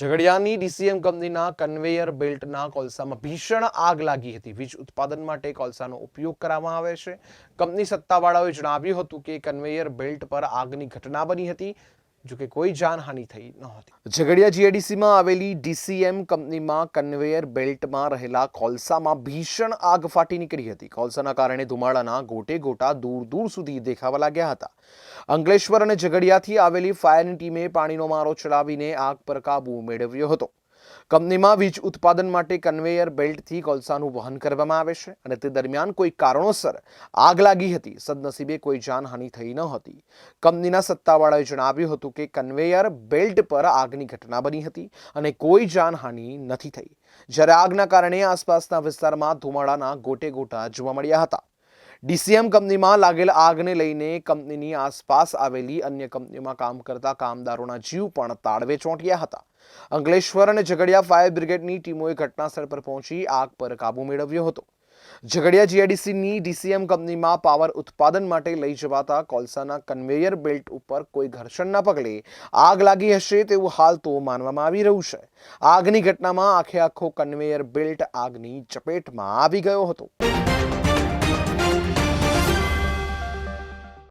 ઝઘડિયાની DCM કંપનીના conveyor બેલ્ટના કોલસામાં ભીષણ આગ લાગી હતી. વીજ ઉત્પાદન માટે કોલસાનો ઉપયોગ કરવામાં આવે છે. કંપની સત્તાવાળાઓએ જણાવ્યું હતું કે કન્વેયર બેલ્ટ પર આગની ઘટના બની હતી. જો કે કોઈ જાનહાનિ થઈ નહોતી ઝઘડિયા જીઆઈડીસીમાં આવેલી ડીસીએમ કંપનીમાં કન્વેયર બેલ્ટમાં રહેલા કોલસામાં ભીષણ આગ ફાટી નીકળી હતી. કોલસાના કારણે ધુમાડાના ગોટે ગોટા દૂર દૂર સુધી દેખાવા લાગ્યા હતા. અંકલેશ્વર અને ઝઘડિયાથી આવેલી ફાયરની ટીમે પાણીનો મારો ચલાવીને આગ પર કાબુ મેળવ્યો હતો. કંપનીમાં વીજ ઉત્પાદન માટે કન્વેયર બેલ્ટથી કોલસાનું વહન કરવામાં આવે છે અને તે દરમિયાન કોઈ કારણોસર આગ લાગી હતી, સદનસીબે કોઈ જાનહાનિ થઈ ન હતી. કંપનીના સત્તાવાળાએ જણાવ્યું હતું કે કન્વેયર બેલ્ટ પર આગની ઘટના બની હતી અને કોઈ જાનહાનિ નથી થઈ. જ્યારે આગના કારણે આસપાસના વિસ્તારમાં ધુમાડાના ગોટે ગોટા જોવા મળ્યા હતા. ડીસીએમ કંપનીમાં લાગેલ આગને લઈને કંપનીની આસપાસ આવેલી અન્ય કંપનીમાં કામ કરતા કામદારોના જીવ પણ તાળવે ચોંટ્યા હતા. અંકલેશ્વર અને ઝઘડિયા ફાયર બ્રિગેડની ટીમોએ ઘટનાસ્થળ પર પહોંચી આગ પર કાબુ મેળવ્યો હતો. ઝઘડિયા જીઆઈડીસીની ડીસીએમ કંપનીમાં પાવર ઉત્પાદન માટે લઈ જવાતા કોલસાના કન્વેયર બેલ્ટ ઉપર કોઈ ઘર્ષણના પગલે આગ લાગી હશે તેવું હાલ તો માનવામાં આવી રહ્યું છે. આગની ઘટનામાં આખે આખો કન્વેયર બેલ્ટ આગની ચપેટમાં આવી ગયો હતો.